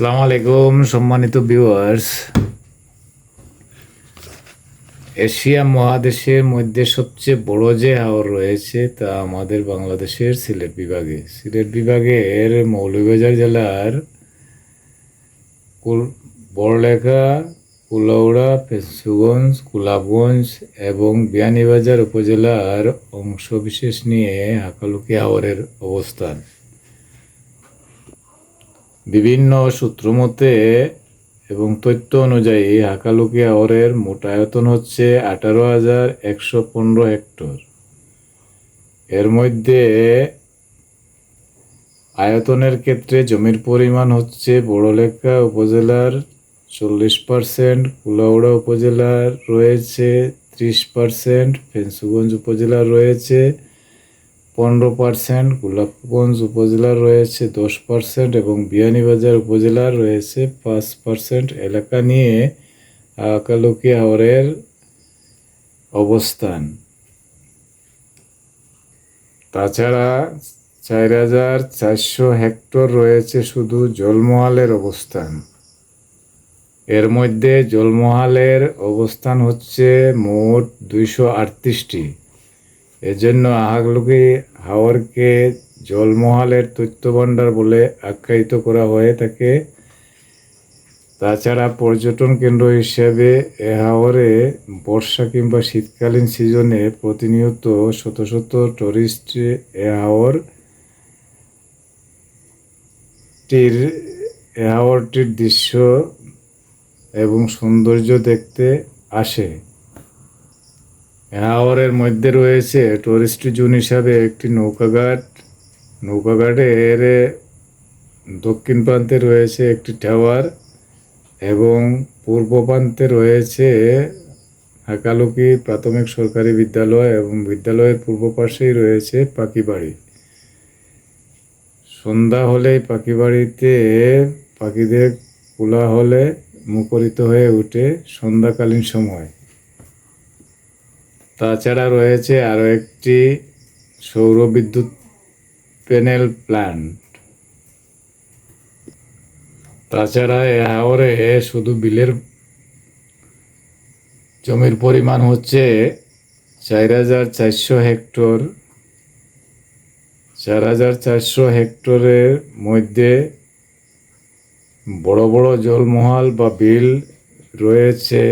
আসসালামু আলাইকুম, সম্মানিত ভিউয়ার্স এশিয়া মহাদেশের মধ্যে সবচেয়ে বড় যে হাওর রয়েছে তা আমাদের বাংলাদেশের সিলেট বিভাগে। সিলেট বিভাগের মৌলভীবাজার জেলার বড়লেখা, কুলাউড়া পেশুগঞ্জ কুলাবগঞ্জ এবং বিয়ানীবাজার উপজেলার অংশবিশেষ নিয়ে হাকালুকি হাওরের অবস্থান। বিভিন্ন সূত্রমতে এবং তথ্য অনুযায়ী হাকালুকি হাওরের মোট আয়তন হচ্ছে আঠারো হাজার একশো পনেরো হেক্টর। এর মধ্যে আয়তনের ক্ষেত্রে জমির পরিমাণ হচ্ছে বড়লেখা উপজেলার চল্লিশ পার্সেন্ট, কুলাউড়া উপজেলার রয়েছে ত্রিশ পার্সেন্ট, ফেন্সুগঞ্জ উপজেলার রয়েছে পনেরো পার্সেন্ট গোলাপগঞ্জ উপজেলার রয়েছে দশ পার্সেন্ট এবং বিয়ানীবাজার উপজেলার রয়েছে পাঁচ পার্সেন্ট এলাকা নিয়ে আকালুকি হাওরের অবস্থান। তাছাড়া চার হাজার চারশো হেক্টর রয়েছে শুধু জলমহালের অবস্থান। এর মধ্যে জলমহালের অবস্থান হচ্ছে মোট দুইশো আটত্রিশটি। এজন্য আহাগলুকি হাওরকে জলমহালের তথ্যভাণ্ডার বলে আখ্যায়িত করা হয়ে থাকে। তাছাড়া পর্যটন কেন্দ্র হিসেবে এ হাওরে বর্ষা কিংবা শীতকালীন সিজনে প্রতিনিয়ত শত শত টুরিস্ট এ হাওর টির, এ হাওরটির দৃশ্য এবং সৌন্দর্য দেখতে আসে। হাওরের মধ্যে রয়েছে টুরিস্ট জোন হিসাবে একটি নৌকাঘাট। নৌকাঘাটের দক্ষিণ প্রান্তে রয়েছে একটি টাওয়ার এবং পূর্ব প্রান্তে রয়েছে হাকালুকি প্রাথমিক সরকারি বিদ্যালয় এবং বিদ্যালয়ের পূর্ব পাশেই রয়েছে পাখি বাড়ি সন্ধ্যা হলেই পাখি বাড়িতে পাখিদের কোলাহলে মুখরিত হয়ে ওঠে সন্ধ্যাকালীন সময়। তাছাড়া রয়েছে আরও একটি সৌর বিদ্যুৎ প্যানেল প্ল্যান্ট তাছাড়া এ হাওরে শুধু বিলের জমির পরিমাণ হচ্ছে চার হাজার চারশো হেক্টর। চার হাজার চারশো হেক্টরের মধ্যে বড় বড় জলমহল বা বিল রয়েছে।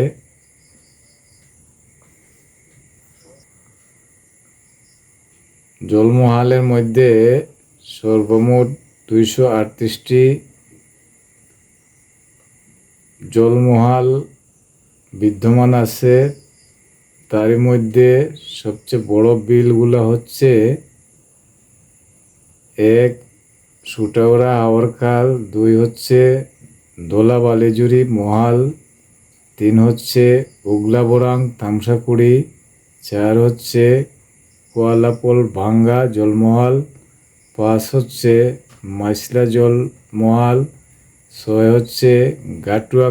জলমহালের মধ্যে সর্বমোট দুইশো আটত্রিশটি জলমহাল বিদ্যমান আছে। তারই মধ্যে সবচেয়ে বড় বিলগুলো হচ্ছে এক সুটাওড়া হাওরখাল দুই হচ্ছে দোলা বালিজুরি মহাল, তিন হচ্ছে উগলা বোরাং তামসাকুড়ি চার হচ্ছে কোয়ালাপোল, ভাঙ্গা জলমহল পাঁচ হচ্ছে মাইসলা জলমহল, ছয় হচ্ছে গাটুয়া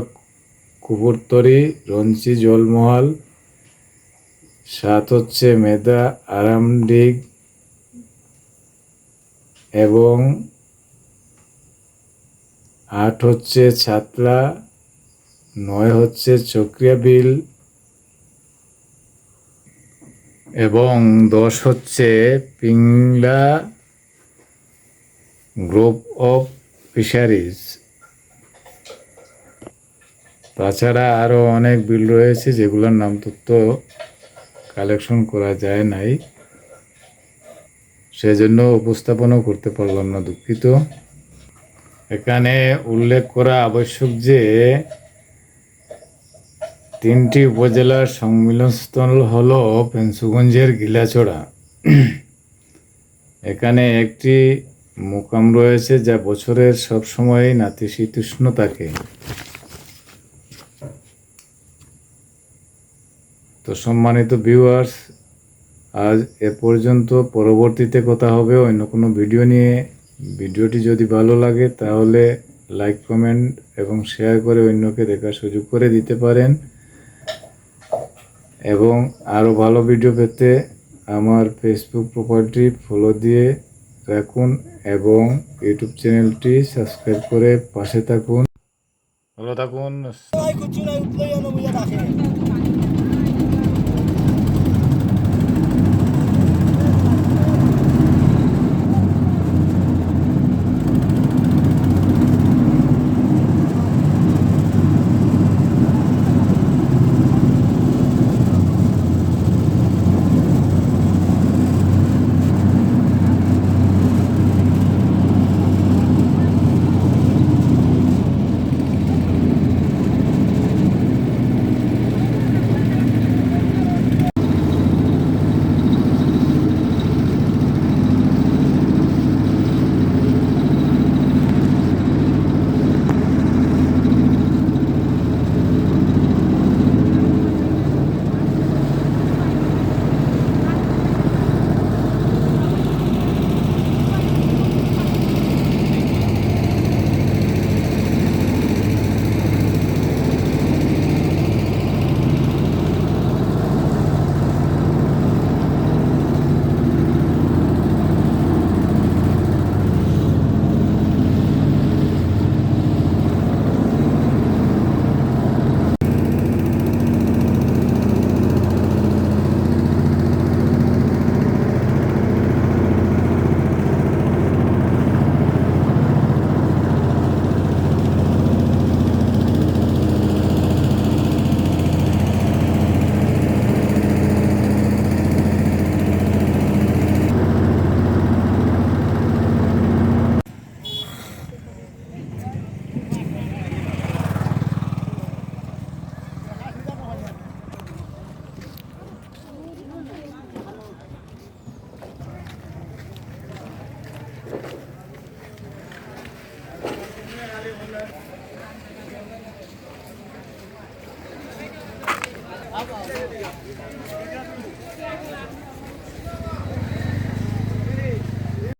কুপুরতরি রঞ্চি জলমহল, সাত হচ্ছে মেদা আরামডিগ এবং আট হচ্ছে ছাতলা, নয় হচ্ছে চক্রিয়া বিল এবং দশ হচ্ছে পিংলা গ্রুপ অফ ফিশারিজ। তাছাড়া আরও অনেক বিল রয়েছে যেগুলোর নাম তথ্য কালেকশন করা যায় নাই। সেজন্য উপস্থাপনও করতে পারলাম না দুঃখিত। এখানে উল্লেখ করা আবশ্যক যে তিনটি উপজেলার সংমিলনস্থল হল পেন্সুগঞ্জের গিলাচড়া এখানে একটি মোকাম রয়েছে যা বছরের সব সময় নাতিশীতোষ্ণ থাকে তো সম্মানিত ভিউয়ার্স আজ এ পর্যন্ত। পরবর্তীতে কথা হবে অন্য কোনো ভিডিও নিয়ে। ভিডিওটি যদি ভালো লাগে তাহলে লাইক কমেন্ট এবং শেয়ার করে অন্যকে দেখার সুযোগ করে দিতে পারেন। এবং আরও ভালো ভিডিও পেতে আমার ফেসবুক প্রোফাইলটি ফলো দিয়ে রাখুন এবং ইউটিউব চ্যানেলটি সাবস্ক্রাইব করে পাশে থাকুন। ভালো থাকুন।